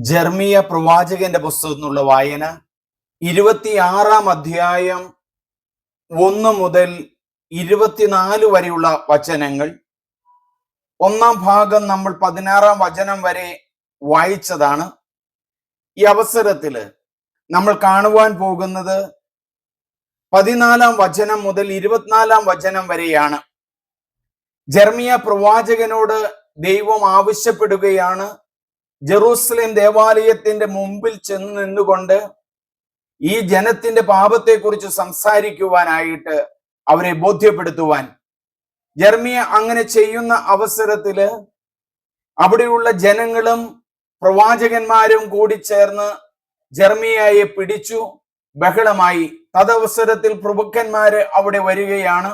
ജർമിയ പ്രവാചകന്റെ പുസ്തകത്തിൽ നിന്നുള്ള വായന ഇരുപത്തിയാറാം അധ്യായം ഒന്ന് മുതൽ ഇരുപത്തിനാല് വരെയുള്ള വചനങ്ങൾ. ഒന്നാം ഭാഗം നമ്മൾ പതിനാറാം വചനം വരെ വായിച്ചതാണ്. ഈ അവസരത്തിൽ നമ്മൾ കാണുവാൻ പോകുന്നത് പതിനാലാം വചനം മുതൽ ഇരുപത്തിനാലാം വചനം വരെയാണ്. ജർമിയ പ്രവാചകനോട് ദൈവം ആവശ്യപ്പെടുകയാണ്. ജെറൂസലേം ദേവാലയത്തിന്റെ മുമ്പിൽ ചെന്ന് നിന്നുകൊണ്ട് ഈ ജനത്തിന്റെ പാപത്തെക്കുറിച്ച് സംസാരിക്കുവാനായിട്ട് അവരെ ബോധ്യപ്പെടുത്തുവാൻ. ജർമിയ അങ്ങനെ ചെയ്യുന്ന അവസരത്തിൽ അവിടെയുള്ള ജനങ്ങളും പ്രവാചകന്മാരും കൂടി ചേർന്ന് ജർമിയയെ പിടിച്ചു ബഹളമായി. തദവസരത്തിൽ പ്രഭുക്കന്മാര് അവിടെ വരികയാണ്.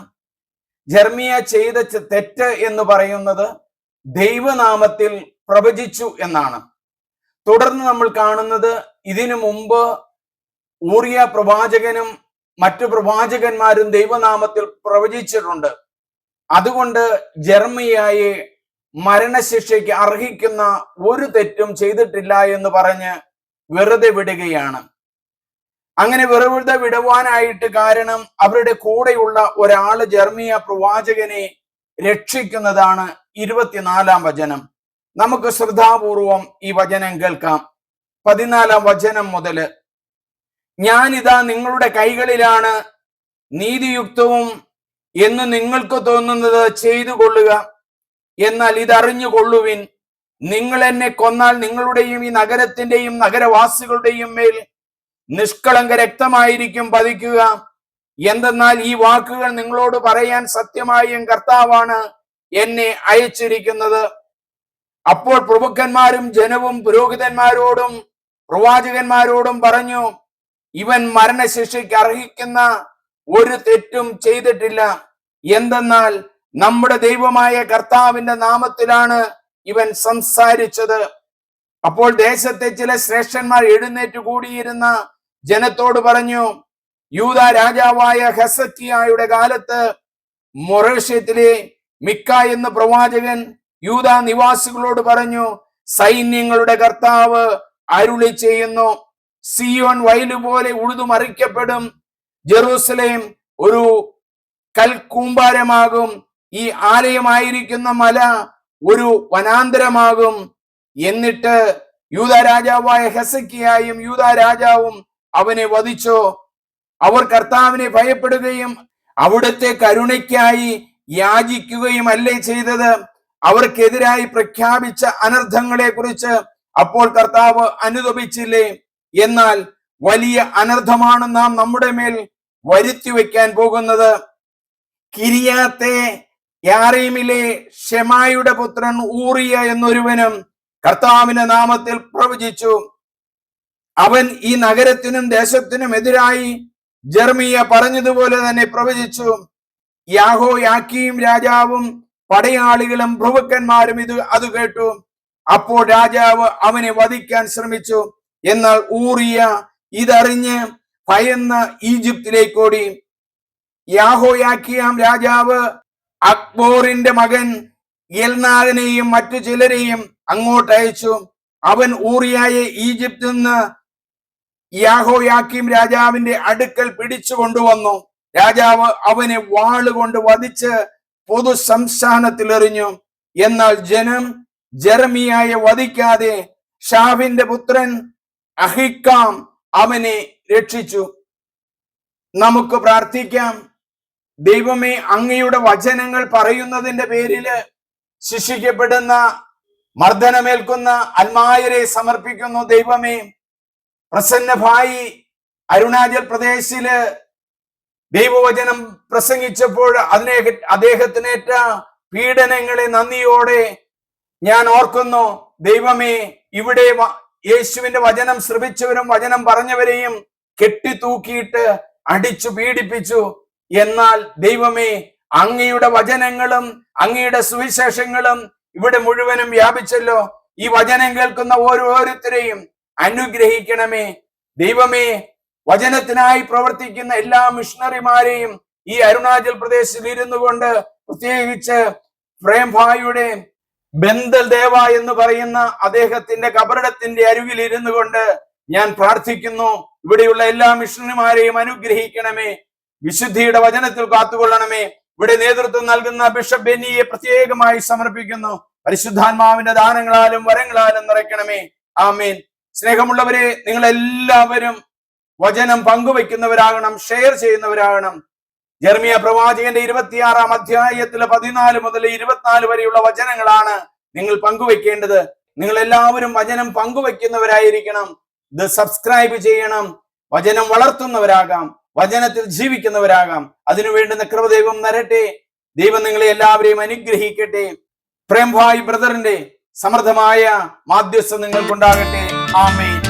ജർമിയ ചെയ്ത തെറ്റ് എന്ന് പറയുന്നത് ദൈവനാമത്തിൽ പ്രവചിച്ചു എന്നാണ്. തുടർന്ന് നമ്മൾ കാണുന്നത് ഇതിനു മുമ്പ് ഊറിയ പ്രവാചകനും മറ്റു പ്രവാചകന്മാരും ദൈവനാമത്തിൽ പ്രവചിച്ചിട്ടുണ്ട്. അതുകൊണ്ട് ജർമ്മിയായി മരണശിക്ഷയ്ക്ക് അർഹിക്കുന്ന ഒരു തെറ്റും ചെയ്തിട്ടില്ല എന്ന് പറഞ്ഞ് വെറുതെ വിടുകയാണ്. അങ്ങനെ വെറുതെ വിടുവാനായിട്ട് കാരണം അവരുടെ കൂടെയുള്ള ഒരാൾ ജർമ്മിയ പ്രവാചകനെ രക്ഷിക്കുന്നതാണ് ഇരുപത്തിനാലാം വചനം. നമുക്ക് ശ്രദ്ധാപൂർവം ഈ വചനം കേൾക്കാം. പതിനാലാം വചനം മുതൽ ഞാനിതാ നിങ്ങളുടെ കൈകളിലാണ് നീതിയുക്തവും എന്ന് നിങ്ങൾക്ക് തോന്നുന്നത് ചെയ്തു കൊള്ളുക. എന്നാൽ ഇതറിഞ്ഞു കൊള്ളുവിൻ നിങ്ങൾ എന്നെ കൊന്നാൽ നിങ്ങളുടെയും ഈ നഗരത്തിന്റെയും നഗരവാസികളുടെയും മേൽ നിഷ്കളങ്ക രക്തമായിരിക്കും പതിക്കുക. എന്തെന്നാൽ ഈ വാക്കുകൾ നിങ്ങളോട് പറയാൻ സത്യമായും കർത്താവാണ് എന്നെ അയച്ചിരിക്കുന്നത്. അപ്പോൾ പ്രഭുക്കന്മാരും ജനവും പുരോഹിതന്മാരോടും പ്രവാചകന്മാരോടും പറഞ്ഞു ഇവൻ മരണശിക്ഷയ്ക്ക് അർഹിക്കുന്ന ഒരു തെറ്റും ചെയ്തിട്ടില്ല. എന്തെന്നാൽ നമ്മുടെ ദൈവമായ കർത്താവിന്റെ നാമത്തിലാണ് ഇവൻ സംസാരിച്ചത്. അപ്പോൾ ദേശത്തെ ചില ശ്രേഷ്ഠന്മാർ എഴുന്നേറ്റ് കൂടിയിരുന്ന ജനത്തോട് പറഞ്ഞു യൂത രാജാവായ ഹെസക്കിയായുടെ കാലത്ത് മൊറേഷ്യത്തിലെ മിക്ക എന്ന പ്രവാചകൻ യൂത നിവാസികളോട് പറഞ്ഞു സൈന്യങ്ങളുടെ കർത്താവ് അരുളി ചെയ്യുന്നു സിയോൺ വയലുപോലെ ഉഴുതുമറിക്കപ്പെടും ജെറൂസലേം ഒരു കൽക്കൂമ്പാരമാകും ഈ ആലയമായിരിക്കുന്ന മല ഒരു വനാന്തരമാകും. എന്നിട്ട് യൂത രാജാവായ ഹെസക്കിയായും യൂത രാജാവും അവനെ വധിച്ചോ. അവർ കർത്താവിനെ ഭയപ്പെടുകയും അവിടുത്തെ കരുണയ്ക്കായി യാചിക്കുകയും അല്ലേ ചെയ്തത്? അവർക്കെതിരായി പ്രഖ്യാപിച്ച അനർത്ഥങ്ങളെ കുറിച്ച് അപ്പോൾ കർത്താവ് അനുദപിച്ചില്ലേ? എന്നാൽ വലിയ അനർത്ഥമാണ് നാം നമ്മുടെ മേൽ വരുത്തി വയ്ക്കാൻ പോകുന്നത്. കിരിയാത്തെ യാറീമിലെ ഷെമായുടെ പുത്രൻ ഊറിയ എന്നൊരുവനും കർത്താവിന്റെ നാമത്തിൽ പ്രവചിച്ചു. അവൻ ഈ നഗരത്തിനും ദേശത്തിനും എതിരായി ജർമിയ പറഞ്ഞതുപോലെ തന്നെ പ്രവചിച്ചു. യാഹോ യാക്കിയും രാജാവും പടയാളികളും പ്രഭുക്കന്മാരും ഇത് അത് കേട്ടു. അപ്പോൾ രാജാവ് അവനെ വധിക്കാൻ ശ്രമിച്ചു. എന്നാൽ ഊറിയ ഇതറിഞ്ഞ് ഭയന്ന് ഈജിപ്തിലേക്ക് ഓടി യാഹോയാക്കിയാം രാജാവ് അക്ബോറിന്റെ മകൻ എൽനാഥനെയും മറ്റു ചിലരെയും അങ്ങോട്ട് അയച്ചു. അവൻ ഊറിയായെ ഈജിപ്തിൽ നിന്ന് യാഹോയാക്കിം രാജാവിന്റെ അടുക്കൽ പിടിച്ചു കൊണ്ടുവന്നു. രാജാവ് അവനെ വാളുകൊണ്ട് വധിച്ച് പൊതു സംസ്ഥാനത്തിൽ എറിഞ്ഞു എന്നാൽ ജനം ജെറമിയായെ വധിക്കാതെ ഷാവിന്റെ പുത്രൻ അഹിക്കാം അവനെ രക്ഷിച്ചു. നമുക്ക് പ്രാർത്ഥിക്കാം. ദൈവമേ അങ്ങയുടെ വചനങ്ങൾ പറയുന്നതിന്റെ പേരിൽ ശിക്ഷിക്കപ്പെടുന്ന മർദ്ദനമേൽക്കുന്ന അന്മായരെ സമർപ്പിക്കുന്നു ദൈവമേ. പ്രസന്നഭായി അരുണാചൽ പ്രദേശിൽ ദൈവവചനം പ്രസംഗിച്ചപ്പോൾ അതിനെ അദ്ദേഹത്തിനേറ്റ പീഡനങ്ങളെ നന്ദിയോടെ ഞാൻ ഓർക്കുന്നു. ദൈവമേ ഇവിടെ യേശുവിന്റെ വചനം ശ്രമിച്ചവരും വചനം പറഞ്ഞവരെയും കെട്ടിത്തൂക്കിയിട്ട് അടിച്ചു പീഡിപ്പിച്ചു. എന്നാൽ ദൈവമേ അങ്ങയുടെ വചനങ്ങളും അങ്ങയുടെ സുവിശേഷങ്ങളും ഇവിടെ മുഴുവനും വ്യാപിച്ചല്ലോ. ഈ വചനം കേൾക്കുന്ന ഓരോരുത്തരെയും അനുഗ്രഹിക്കണമേ. ദൈവമേ വചനത്തിനായി പ്രവർത്തിക്കുന്ന എല്ലാ മിഷണറിമാരെയും ഈ അരുണാചൽ പ്രദേശിൽ ഇരുന്നു കൊണ്ട് പ്രത്യേകിച്ച് പ്രേംഭായുടെ ബന്ദൽ ദേവ എന്ന് പറയുന്ന അദ്ദേഹത്തിന്റെ കബറിടത്തിന്റെ അരുവിൽ ഇരുന്നു കൊണ്ട് ഞാൻ പ്രാർത്ഥിക്കുന്നു. ഇവിടെയുള്ള എല്ലാ മിഷണറിമാരെയും അനുഗ്രഹിക്കണമേ. വിശുദ്ധിയുടെ വചനത്തിൽ കാത്തുകൊള്ളണമേ. ഇവിടെ നേതൃത്വം നൽകുന്ന ബിഷപ്പ് ബെന്നിയെ പ്രത്യേകമായി സമർപ്പിക്കുന്നു. പരിശുദ്ധാത്മാവിന്റെ ദാനങ്ങളാലും വരങ്ങളാലും നിറയ്ക്കണമേ. ആമേൻ. സ്നേഹമുള്ളവരെ നിങ്ങൾ എല്ലാവരും വചനം പങ്കുവെക്കുന്നവരാകണം ഷെയർ ചെയ്യുന്നവരാകണം. ജർമിയ പ്രവാചകന്റെ ഇരുപത്തിയാറാം അധ്യായത്തിലെ പതിനാല് മുതൽ ഇരുപത്തിനാല് വരെയുള്ള വചനങ്ങളാണ് നിങ്ങൾ പങ്കുവെക്കേണ്ടത് നിങ്ങൾ എല്ലാവരും വചനം പങ്കുവെക്കുന്നവരായിരിക്കണം ഇത് സബ്സ്ക്രൈബ് ചെയ്യണം. വചനം വളർത്തുന്നവരാകാം. വചനത്തിൽ ജീവിക്കുന്നവരാകാം. അതിനു വേണ്ടുന്ന കൃപദൈവം നരട്ടെ ദൈവം നിങ്ങളെ എല്ലാവരെയും അനുഗ്രഹിക്കട്ടെ. പ്രേംഭായ് ബ്രദറിന്റെ സമൃദ്ധമായ മാധ്യസ്ഥം നിങ്ങൾക്കുണ്ടാകട്ടെ. ആമേ